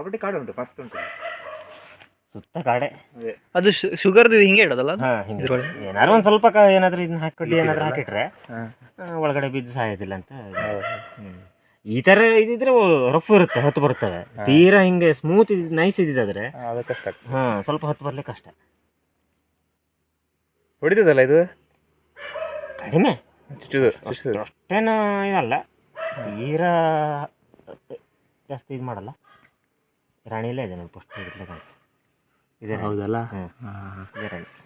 ಕಬಡ್ಡಿ ಕಾಡು ಉಂಟು ಮಸ್ತ್ ಉಂಟು. ಸುತ್ತ ಕಾಡೆ. ಅದೇ. ಅದು ಶುಗರ್ದು ಹಿಂಗೆ ಇಡೋದಲ್ಲ? ಹಾ ಹಿಂಗೆ? ಏನಾದ್ರು ಒಂದು ಸ್ವಲ್ಪ ಕ- ಏನಾದ್ರು ಇದನ್ನ ಹಾಕೊಟ್ಟು ಏನಾದ್ರು ಹಾಕಿಟ್ರೆ ಆ, ಒಳಗಡೆ ಬಿದ್ದು ಸಾಯೋದಿಲ್ಲ ಅಂತ. ಈ ಥರ ಇದಿದ್ರೆ ರಫ್ ಇರುತ್ತೆ ಹೊತ್ತು ಬರುತ್ತವೆ. ತೀರಾ ಹಿಂಗೆ ಸ್ಮೂತ್ ನೈಸ್ ಇದ್ದಿದ್ದಾದ್ರೆ ಅದು ಕಷ್ಟ ಆಗ್ತದೆ. ಹಾ ಸ್ವಲ್ಪ ಹೊತ್ತು ಬರ್ಲಿಕ್ಕೆ ಕಷ್ಟ. ಹೊಡಿತದಲ್ಲ ಇದು? ಕಡಿಮೆ. ಚುಚ್ಚುದು ಚುಚ್ಚುದು. ಅಷ್ಟೇನು ಇದಲ್ಲ. ತೀರಾ ಜಾಸ್ತಿ ಇದು ಮಾಡಲ್ಲ. ರಾಣಿಲೇ ಇದೆ ನೋಡಿ ಫಸ್ಟ್ ಇದೆ. ಹೌದಲ್ಲ?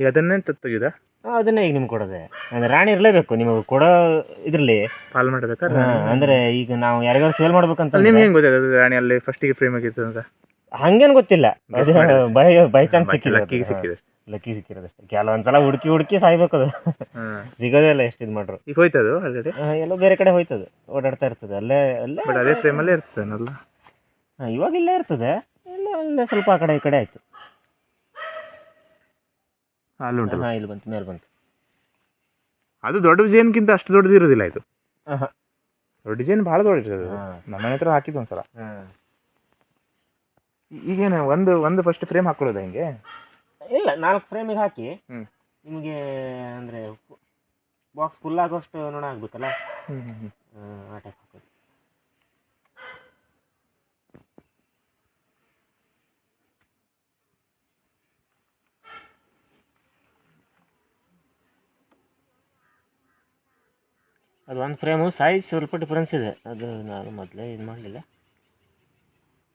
ಈಗ ಅದನ್ನೇ ತೆಗೆದ ಅದನ್ನೇ ಈಗ ನಿಮ್ಗೆ ಕೊಡೋದೆ. ಅಂದರೆ ರಾಣಿ ಇರಲೇಬೇಕು ನಿಮಗೆ ಕೊಡೋ ಇದರಲ್ಲಿ. ಪಾಲ್ ಮಾಡಬೇಕಾದ್ರೆ ಅಂದರೆ ಈಗ ನಾವು ಯಾರಿಗಾರು ಸೇಲ್ ಮಾಡ್ಬೇಕಂತ ನಿಮ್ಗೆ ಗೊತ್ತಿದೆ ಗೊತ್ತಾಯ್ತು ರಾಣಿ ಅಲ್ಲಿ ಫಸ್ಟಿಗೆ ಫ್ರೇಮ್ ಆಗಿತ್ತು ಅಂತ? ಹಂಗೇನು ಗೊತ್ತಿಲ್ಲ. ಅದು ಬೈ ಬೈ ಚಾನ್ಸ್ ಸಿಕ್ಕಿಲ್ಲ ಲಕ್ಕಿಗೆ ಸಿಕ್ಕಿದೆ ಲಕ್ಕಿ ಸಿಕ್ಕಿರೋದಷ್ಟೇ ಕೆಲವೊಂದ್ಸಲ ಹುಡುಕಿ ಹುಡುಕಿ ಸಾಯ್ಬೇಕು ಅದು. ಸಿಗೋದೇ ಇಲ್ಲ ಎಷ್ಟು ಇದು ಮಾಡ್ರು. ಈಗ ಹೋಯ್ತದು ಆಲ್ರೆಡಿ ಎಲ್ಲೋ ಬೇರೆ ಕಡೆ ಹೋಯ್ತದೆ. ಓಡಾಡ್ತಾ ಇರ್ತದೆ. ಅಲ್ಲೇ ಅಲ್ಲೇ ಅದೇ ಫ್ರೇಮಲ್ಲೇ ಇರ್ತದಲ್ಲ ಹಾ, ಇವಾಗ ಇಲ್ಲೇ ಇರ್ತದೆ. ಇಲ್ಲ ಅಲ್ಲೇ ಸ್ವಲ್ಪ ಆ ಕಡೆ ಈ ಕಡೆ ಆಯಿತು. ಅಲ್ಲಿ ಉಂಟು ಹಾಂ ಇಲ್ಲಿ ಬಂತು ಮೇಲೆ ಬಂತು. ಅದು ದೊಡ್ಡ ಡಿಸೈನ್ಗಿಂತ ಅಷ್ಟು ದೊಡ್ಡದು ಇರೋದಿಲ್ಲ ಇದು. ಹಾಂ ದೊಡ್ಡ ಡಿಸೈನ್ ಭಾಳ ದೊಡ್ಡದು ಹಾ. ನಮ್ಮ ಮನೆ ಹತ್ರ ಹಾಕಿದ್ದು ಒಂದ್ಸಲ. ಹಾಂ. ಈಗೇನು ಒಂದು ಒಂದು ಫಸ್ಟ್ ಫ್ರೇಮ್ ಹಾಕೊಳ್ಳೋದು ಹಿಂಗೆ? ಇಲ್ಲ ನಾಲ್ಕು ಫ್ರೇಮಿಗೆ ಹಾಕಿ ನಿಮಗೆ ಅಂದರೆ ಬಾಕ್ಸ್ ಫುಲ್ ಆಗೋಷ್ಟು ನೋಡ ಆಗ್ಬೇಕಲ್ಲ? ಹ್ಞೂ ಹ್ಞೂ ಹ್ಞೂ ಆ, ಆ ಟೈಪ್ ಅದು ಒಂದು ಫ್ರೇಮು ಸೈಜ್ ಸ್ವಲ್ಪ ಡಿಫ್ರೆನ್ಸ್ ಇದೆ. ಅದು ನಾನು ಮೊದಲೇ ಇದು ಮಾಡಲಿಲ್ಲ.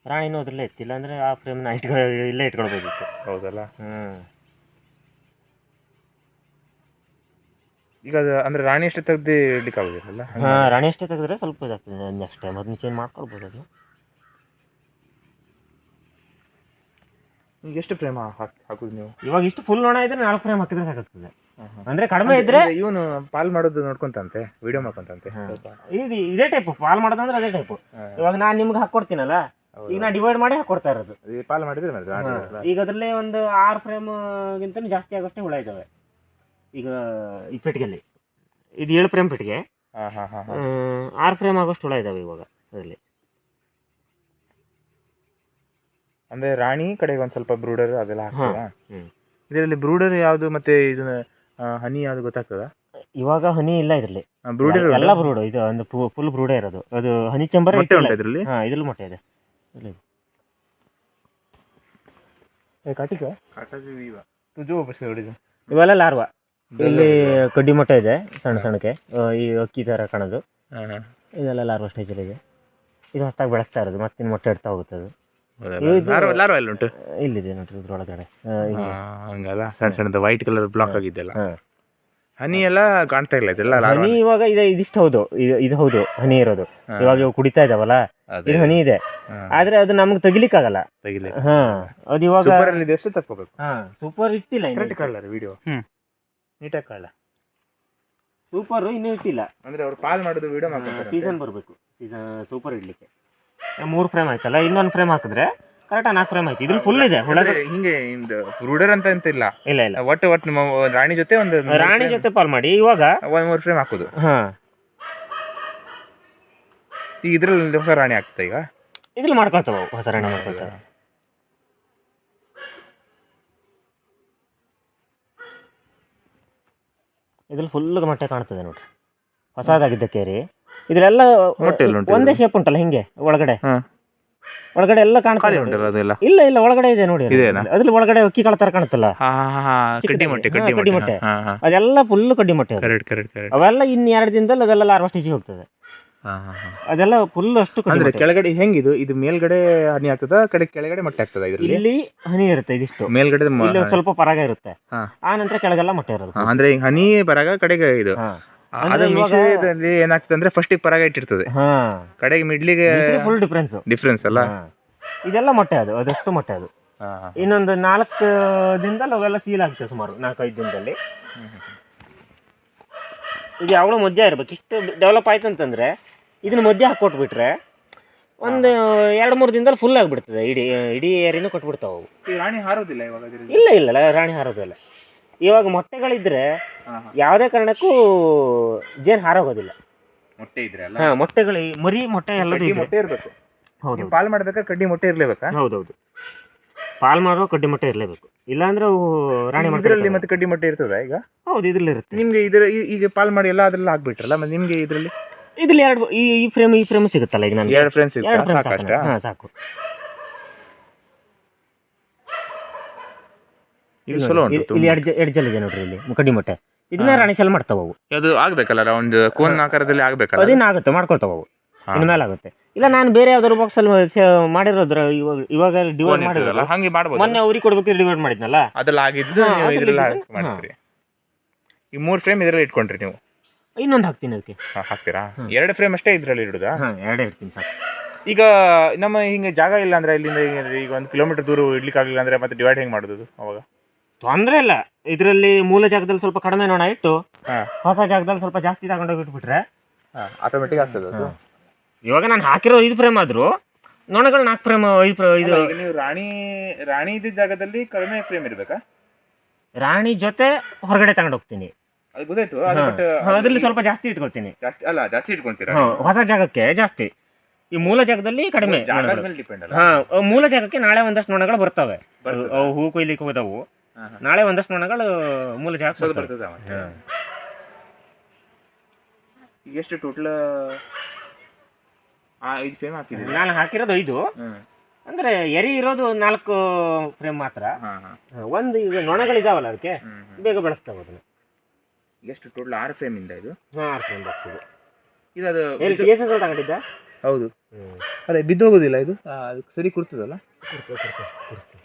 ರಾಣಿನೂ ಅದರಲ್ಲೇ ಇತ್ತಿಲ್ಲ ಅಂದರೆ ಆ ಫ್ರೇಮ್ನ ಇಟ್ಕೊ ಇಲ್ಲೇ ಇಟ್ಕೊಳ್ಬೋದಿತ್ತು. ಹೌದಲ್ಲ? ಹ್ಞೂ ಈಗ ಅದು ಅಂದರೆ ರಾಣಿ ಅಷ್ಟೇ ತೆಗ್ದು ಇಡ್ಲಿಕ್ಕೆ ಆಗೋದಿಲ್ಲ ಹಾಂ ರಾಣಿ ಅಷ್ಟೇ ತೆಗೆದ್ರೆ ಸ್ವಲ್ಪ ಇದಾಗ್ತದೆ ನೆಕ್ಸ್ಟ್ ಟೈಮ್ ಅದನ್ನ ಚೇಂಜ್ ಮಾಡ್ಕೊಳ್ಬೋದು ಅದು ಈಗ ಎಷ್ಟು ಫ್ರೇಮ್ ಹಾಕೋದು ನೀವು? ಇವಾಗ ಇಷ್ಟು ಫುಲ್ ಒಣ ಇದ್ದರೆ ನಾಲ್ಕು ಫ್ರೇಮ್ ಹಾಕಿದ್ರೆ ಸಾಕಾಗ್ತದೆ. ಅಂದ್ರೆ ಕಡಿಮೆ ಇದ್ರೆ ಇವನು ಪಾಲ್ ಮಾಡೋದು ನೋಡ್ಕೊಂತಂತೆ ವಿಡಿಯೋ ಮಾಡ್ಕೊಂತಂತೆ. ಇದು ಇದೇ ಟೈಪ್ ಪಾಲ್ ಮಾಡೋದಂದ್ರೆ ಅದೇ ಟೈಪ್ ಇವಾಗ ನಾನು ನಿಮ್ಗೆ ಹಾಕೊಡ್ತೀನಲ್ಲ ಈಗ ನಾ ಡಿವೈಡ್ ಮಾಡಿ ಹಾಕೊಡ್ತಾ ಇರೋದು. ಪಾಲ್ ಮಾಡಿದ್ರೆ? ಈಗ ಅದರಲ್ಲೇ ಒಂದು ಆರು ಫ್ರೇಮ್ಗಿಂತ ಜಾಸ್ತಿ ಆಗೋಷ್ಟೇ ಹುಳ ಇದಾವೆ. ಈಗ ಈ ಪೆಟ್ಟಿಗೆಲ್ಲಿ ಇದು ಏಳು ಫ್ರೇಮ್ ಪೆಟ್ಟಿಗೆ. ಆರ್ ಫ್ರೇಮ್ ಆಗೋಷ್ಟು ಹುಳ ಇದಾವೆ ಇವಾಗ ಅದರಲ್ಲಿ. ಅಂದ್ರೆ ರಾಣಿ ಕಡೆಗೆ ಒಂದ್ ಸ್ವಲ್ಪ ಬ್ರೂಡರ್ ಅದೆಲ್ಲ ಹಾಕ್ತೀರಾ. ಇದರಲ್ಲಿ ಬ್ರೂಡರ್ ಯಾವುದು ಮತ್ತೆ ಇದನ್ನ ಹನಿ ಯಾವ್ದು ಗೊತ್ತಾಗ್ತದ? ಇವಾಗ ಹನಿ ಇಲ್ಲ ಇದರಲ್ಲಿ. ಬ್ರೂಡರ್ ಎಲ್ಲ ಬ್ರೂಡ್ ಇದು ಒಂದು ಫುಲ್ ಬ್ರೂಡೇ ಇರೋದು. ಅದು ಹನಿ ಚಂಬರ್ ಮೊಟ್ಟೆ ಉಂಟು ಇದರಲ್ಲಿ? ಹಾಂ ಇದ್ರಲ್ಲಿ ಮೊಟ್ಟೆ ಇದೆ. ಇಲ್ಲಿ ಕಾಟಿಕ ತುಜು ವಾಪಸ್ ಹೊಡಿದು ಇವೆಲ್ಲ ಲಾರ್ವಾ. ಇಲ್ಲಿ ಕಡ್ಡಿ ಮೊಟ್ಟೆ ಇದೆ ಸಣ್ಣ ಸಣ್ಣಕ್ಕೆ. ಈ ಅಕ್ಕಿ ಥರ ಕಾಣೋದು. ಇದೆಲ್ಲ ಲಾರ್ವಾ ಸ್ಟೇಜಲ್ಲಿ ಇದೆ. ಇದು ಹೊಸದಾಗಿ ಬೆಳೆಸ್ತಾ ಇರೋದು ಮತ್ತಿನ್ನು ಮೊಟ್ಟೆ ಇಡ್ತಾ ಹೋಗುತ್ತೆ ಅದು ಲಾರ್ವ ಲಾರ್ವ ಎಲ್ಲ ಉಂಟು? ಇಲ್ಲಿದೆ ನೋಡ್ರಿ ಇದ್ರೊಳಗಡೆ. ಹಂಗಲ್ಲ ಸಣ್ಣ ಸಣ್ಣದ ವೈಟ್ ಕಲರ್ ಬ್ಲಾಕ್ ಆಗಿದ್ದೆಲ್ಲ. ಹನಿ ಎಲ್ಲ ಕಾಣ್ತಾ ಇಲ್ಲ ಇದೆಲ್ಲ ಹನಿ ಇವಾಗ ಇದೆ ಇದಿಷ್ಟು ಹೌದು. ಇದು ಇದು ಹೌದು ಹನಿ ಇರೋದು. ಇವಾಗ ಇವು ಕುಡಿತಾ ಇದಾವಲ್ಲ. ಇದು ಹನಿ ಇದೆ. ಆದ್ರೆ ಅದು ನಮ್ಗೆ ತೆಗಿಲಿಕ್ಕಾಗಲ್ಲ. ತೆಗಿಲಿ ಹಾ ಅದು ಇವಾಗ ಸೂಪರ್ ಅಲ್ಲಿ ಎಷ್ಟು ತಕ್ಕೋಬೇಕು? ಹಾ ಸೂಪರ್ ಇಟ್ಟಿಲ್ಲ ಕರೆಕ್ಟ್ ಕಾಣಲ್ಲ ವಿಡಿಯೋ ಹ್ಮ್. ನೀಟಾಗಿ ಕಾಣಲ್ಲ ಸೂಪರ್ ಇನ್ನೂ ಇಟ್ಟಿಲ್ಲ. ಅಂದ್ರೆ ಅವ್ರು ಪಾಲ್ ಮಾಡೋದು ವಿಡಿಯೋ ಮಾಡ್ತಾರೆ ಸೀಸನ್ ಬರಬೇಕು. ಸೀಸನ್ ಸೂಪರ್ ಇಡ್ಲಿಕ್ಕೆ. ಮೂರು ಫ್ರೇಮ್ ಆಯ್ತಲ್ಲ ಇನ್ನೊಂದು ಫ್ರೇಮ್ ಹಾಕಿದ್ರೆ ಕರೆಕ್ಟಾಗಿ ನಾಲ್ಕು ಫ್ರೇಮ್ ಆಯ್ತು. ಇದ್ರಲ್ಲಿ ಫುಲ್ ಇದೆ ಹಿಂಗೆ ರೂಡರ್ ಅಂತ ಅಂತ ಇಲ್ಲ. ಇಲ್ಲ ಇಲ್ಲ. ಒಟ್ಟು ಒಟ್ಟು ನಿಮ್ಮ ರಾಣಿ ಜೊತೆ ಒಂದು ರಾಣಿ ಜೊತೆ ಪಾಲ್ ಮಾಡಿ ಇವಾಗ ಒಂದ್ ಮೂರು ಫ್ರೇಮ್ ಹಾಕೋದು. ಹಾಂ. ಈಗ ಇದ್ರಲ್ಲಿ ಹೊಸ ರಾಣಿ ಆಗ್ತದೆ ಈಗ? ಇದ್ರಲ್ಲಿ ಮಾಡ್ಕೊಳ್ತಾವ ಹೊಸ ರಾಣಿ ಮಾಡ್ಕೊಳ್ತಾವೆ. ಇದ್ರಲ್ಲಿ ಫುಲ್ ಮೊಟ್ಟೆ ಕಾಣ್ತದೆ ನೋಡ್ರಿ. ಹೊಸದಾಗಿದ್ದ ರೀ ಇದ್ರೆಲ್ಲ ಒಂದೇ ಶೇಪ್ ಉಂಟಲ್ಲ ಹಿಂಗೆ ಒಳಗಡೆ. ಒಳಗಡೆ ಎಲ್ಲ ಕಾಣ್ತಾ ಇಲ್ಲ ಇಲ್ಲ ಒಳಗಡೆ ಇದೆ ನೋಡಿ? ಅದ್ರಲ್ಲಿ ಒಳಗಡೆ ಅಕ್ಕಿ ಕಾಳ ತರ ಕಾಣುತ್ತಲ್ಲ? ಕಡ್ಡಿ ಮೊಟ್ಟೆ ಕಡ್ಡಿ ಮೊಟ್ಟೆ. ಅದೆಲ್ಲ ಫುಲ್ ಕಡ್ಡಿ ಮೊಟ್ಟೆ ಅದು. ಕರೆಕ್ಟ್ ಕರೆಕ್ಟ್ ಕರೆಕ್ಟ್ ಅವೆಲ್ಲ ಇನ್ ಎರಡು ದಿನದಲ್ಲಿ ಅದೆಲ್ಲ ಲಾರ್ವಾ ಸ್ಟೇಜಿಗೆ ಹೋಗ್ತದೆ. ಅದೆಲ್ಲ ಫುಲ್ ಅಷ್ಟು ಕಡ್ಡಿ ಅಂದ್ರೆ. ಕೆಳಗಡೆ ಹೆಂಗಿದು? ಇದು ಮೇಲ್ಗಡೆ ಹನಿ ಆಗ್ತದ ಕಡೆ ಕೆಳಗಡೆ ಮೊಟ್ಟೆ ಆಗ್ತದ ಇದರಲ್ಲಿ? ಇಲ್ಲಿ ಹನಿ ಇರುತ್ತೆ ಇದಿಷ್ಟು. ಮೇಲ್ಗಡೆ ಸ್ವಲ್ಪ ಪರಾಗ ಇರುತ್ತೆ. ಆ ನಂತರ ಕೆಳಗೆಲ್ಲ ಮೊಟ್ಟೆ ಇರೋದು. ಅಂದ್ರೆ ಹನಿ ಪರಾಗ ಕಡೆಗೆ ಇದು. ಅದು ಮಿಶ್ರದಲ್ಲಿ ಏನಾಗ್ತದೆ ಅಂದ್ರೆ ಫಸ್ಟ್ ಪರಾಗ ಇಟ್ಟಿರ್ತದೆ. ಹಾ. ಕಡೆಗೆ ಮಿಡ್ಲಿಗೆ ಫುಲ್ ಡಿಫ್ರೆನ್ಸ್ ಡಿಫ್ರೆನ್ಸ್ ಅಲ್ಲ? ಇದೆಲ್ಲ ಮೊಟ್ಟೆ ಅದು ಅದಷ್ಟು ಮೊಟ್ಟೆ ಅದು. ಇನ್ನೊಂದು ನಾಲ್ಕು ದಿನದಲ್ಲಿ ಅವೆಲ್ಲ ಸೀಲ್ ಆಗ್ತದೆ ಸುಮಾರು ನಾಲ್ಕೈದು ದಿನದಲ್ಲಿ. ಇದು ಯಾವಳು ಮಧ್ಯ ಇರ್ಬೇಕು ಇಷ್ಟು ಡೆವಲಪ್ ಆಯ್ತು ಅಂತಂದ್ರೆ ಇದನ್ನ ಮಧ್ಯ ಹಾಕೊಟ್ಬಿಟ್ರೆ ಒಂದು ಎರಡು ಮೂರು ದಿನದಲ್ಲಿ ಫುಲ್ ಆಗಿಬಿಡ್ತದೆ ಇಡೀ ಇಡೀ ಏರಿನೂ ಕೊಟ್ಬಿಡ್ತಾವೆ ಅವು. ರಾಣಿ ಹಾರೋದಿಲ್ಲ ಇವಾಗ ಅದ್ರಲ್ಲಿ? ಇಲ್ಲ ಇಲ್ಲ ರಾಣಿ ಹಾರೋದಿಲ್ಲ. ಇವಾಗ ಮೊಟ್ಟೆಗಳಿದ್ರೆ. ಯಾವುದೇ ಕಾರಣಕ್ಕೂ ಜೇನು ಹಾರೋಗೋದಿಲ್ಲ. ಮೊಟ್ಟೆ ಇದ್ರೆ ಅಲ್ಲ? ಹಾ ಮೊಟ್ಟೆಗಳು ಮರಿ ಮೊಟ್ಟೆ ಎಲ್ಲ ಇದೆ ಮೊಟ್ಟೆ ಇರಬೇಕು. ಹೌದು ನೀವು ಪಾಲ್ ಮಾಡ್ಬೇಕಾದ್ರೆ ಕಡ್ಡಿ ಮೊಟ್ಟೆ ಇರಲೇಬೇಕಾ? ಹೌದೌದು. ಪಾಲ್ ಮಾಡೋ ಕಡ್ಡಿ ಮೊಟ್ಟೆ ಇರಲೇಬೇಕು. ಇಲ್ಲಾಂದ್ರೆ ಅವು ರಾಣಿ ಇದರಲ್ಲಿ ಮಾಡ್ಕೊಳ್ಳಿ ಮತ್ತೆ ಕಡ್ಡಿ ಮೊಟ್ಟೆ ಇರ್ತದ ಈಗ? ಹೌದು ಇದ್ರಲ್ಲಿ ಇರುತ್ತೆ ನಿಮ್ಗೆ ಇದರ ಈ- ಈಗ ಪಾಲ್ ಮಾಡಿ ಎಲ್ಲ ಅದ್ರಲ್ಲಿ ಹಾಕ್ಬಿಟ್ರಲ್ಲ ಮತ್ತೆ ನಿಮ್ಗೆ ಇದರಲ್ಲಿ? ಇದ್ರಲ್ಲಿ ಎರಡು ಈ ಫ್ರೇಮ್ ಈ ಫ್ರೇಮ್ ಸಿಗುತ್ತಲ್ಲ ಈಗ ನನಗೆ? ಎರಡು ಫ್ರೆಂಡ್ಸ್ ಸಾಕಷ್ಟ? ಹಾ ಸಾಕು. ಇದು ಚಲೋ ಇಲ್ಲಿ- ಉಂಟು ಇಲ್ಲಿ ತುಂಬಾ. ಎಡ್ಜ್ ನೋಡ್ರಿ ಇಲ್ಲಿ ಮುಕಡಿ ಮೊಟ್ಟೆ. ಇದನ್ನ ಹಾ. ರಾಣಿ ಶೆಲ್ ಮಾಡ್ತಾವ ಅವು. ಅದು ಆಗ್ಬೇಕಲ್ಲ ರೌಂಡ್ ಕೋನ್ ಆಕಾರದಲ್ಲಿ ಆಗ್ಬೇಕಲ್ಲ? ಅದೇನು ಆಗುತ್ತೆ ಮಾಡ್ಕೊಳ್ತಾವ ಅವು. ಹಾ. ಆಗುತ್ತೆ. ಇಲ್ಲ ನಾನು ಬೇರೆ ಯಾವ್ದಾದ್ರು ಬಾಕ್ಸ್ ಅಲ್ಲಿ ಸ- ಮಾಡಿರೋದ್ರ ಇವಾಗ ಇವಾಗ ಡಿವೈಡ್ ಇರ್ತದಲ್ಲ, ಮಾಡಿರಲ್ಲ ಹಂಗೆ ಮಾಡ್ಬೋದು. ಮೊನ್ನೆ ಅವ್ರಿಗೆ ಕೊಡ್ಬೇಕು ಡಿವೈಡ್ ಮಾಡಿದ್ನಲ್ಲ? ಅದ್ರಲ್ಲಿ ಆಗಿದ್ದು ಹಾ, ನೀವು ಅದ್ರಲ್ಲಿ ಇದ್ರಲ್ಲಿ ಇದ್ದಿದ್ದು, ಮಾಡ್ತೀರಿ. ಈ ಮೂರ್ ಫ್ರೇಮ್ ಇದರಲ್ಲಿ ಇಟ್ಕೊಂಡ್ರಿ ನೀವು. ಇನ್ನೊಂದು ಹಾಕ್ತೀನಿ ಅದಕ್ಕೆ. ಹಾ, ಹಾಕ್ತೀರಾ. ಎರಡು ಫ್ರೇಮ್ ಅಷ್ಟೇ ಇದ್ರಲ್ಲಿ ಇಡುದಾ? ಹಾ ಎರಡೇ ಇರ್ತೀನಿ ಸಾಕು. ಈಗ ನಮ್ಮ ಹಿಂಗೆ ಜಾಗ ಇಲ್ಲ ಅಂದ್ರೆ ಇಲ್ಲಿಂದ ಈಗ- ಈಗ ಒಂದು ಕಿಲೋಮೀಟರ್ ದೂರ ಇಡ್ಲಿಕ್ಕೆ ಆಗಲಿಲ್ಲ ಅಂದ್ರೆ ಮತ್ತೆ ಡಿವೈಡ್ ಹೆಂಗ್ ಮಾಡೋದು ಅವಾಗ? ತೊಂದ್ರೆ ಇಲ್ಲ. ಇದರಲ್ಲಿ ಮೂಲ ಜಾಗದಲ್ಲಿ ಸ್ವಲ್ಪ ಕಡಿಮೆ ನೋಣ ಇಟ್ಟು. ಹೊಸ ಜಾಗದಲ್ಲಿ ಸ್ವಲ್ಪ ಜಾಸ್ತಿ ತಗೊಂಡೋಗಿ ಇಟ್ಬಿಟ್ರೆ ಆಟೋಮೆಟಿಕ್ ಆಗ್ತದೆ ಅದು. ಇವಾಗ ನಾನು ಹಾಕಿರೋ ಐದು ಫ್ರೇಮ್ ಆದ್ರು ನೊಣಗಳು ನಾಲ್ಕು ಫ್ರೇಮ್ ಐದು ಫ್ರೇ- ಇದು ಈಗ ನೀವು ರಾಣಿ ರಾಣಿ ಇದ್ದ ಜಾಗದಲ್ಲಿ ಕಡಿಮೆ ಫ್ರೇಮ್ ಇರ್ಬೇಕಾ? ರಾಣಿ ಜೊತೆ ಹೊರಗಡೆ ತಗೊಂಡು ಹೋಗ್ತೀನಿ. ಅದು ಗೊತ್ತಾಯ್ತು ಅದು but ಅದ್ರಲ್ಲಿ ಸ್ವಲ್ಪ ಜಾಸ್ತಿ ಇಟ್ಕೊಳ್ತೀನಿ ಜಾಸ್ತಿ ಅಲ್ಲ ಜಾಸ್ತಿ ಇಟ್ಕೊಂತೀರಾ ಹಾ, ಹೊಸ ಜಾಗಕ್ಕೆ ಜಾಸ್ತಿ. ಈ ಮೂಲ ಜಾಗದಲ್ಲಿ ಕಡಿಮೆ ಜಾಗದ ಮೇಲೆ ಡಿಪೆಂಡ್ ಅಲ್ಲ. ಹಾ ಮೂಲ ಜಾಗಕ್ಕೆ ನಾಳೆ ಒಂದಷ್ಟು ನೊಣಗಳು ಬರ್ತವೆ. ಅವು ಹೂ ಕೊಯ್ಲಿಕ್ಕೆ ಹೋದವು. ನಾಳೆ ಒಂದಷ್ಟು ನೊಣಗಳು ಮೂಲ ಜಾಗ. ಬರ್ತದೆ ಎಷ್ಟು ಟೋಟಲ್ ಐದು ಫ್ರೇಮ್ ಹಾಕಿದ್ದೀವಿ ನಾನು ಹಾಕಿರೋದು ಐದು. ಅಂದ್ರೆ ಎರಿ ಇರೋದು ನಾಲ್ಕು ಫ್ರೇಮ್ ಮಾತ್ರ. ಒಂದು ಈಗ ನೊಣಗಳಿದಾವಲ್ಲ ಅದಕ್ಕೆ. ಬೇಗ ಬೆಳೆಸ್ತಾವ ಅದನ್ನ ಎಷ್ಟು ಟೋಟಲ್ ಆರು ಫ್ರೇಮ್ ಇಂದ ಇದು? ಆರು ಫ್ರೇಮ್ ಬಾಕ್ಸ್ ಇದು. ಅದು ಅಲ್ಲಿ ತಗೊಂಡಿದ್ದ? ಹೌದು. ಅದೇ ಬಿದ್ದು ಹೋಗೋದಿಲ್ಲ ಇದು ಅದು ಸರಿ ಕುರ್ತದಲ್ಲ? ಕುರ್ತ ಕುರ್ತ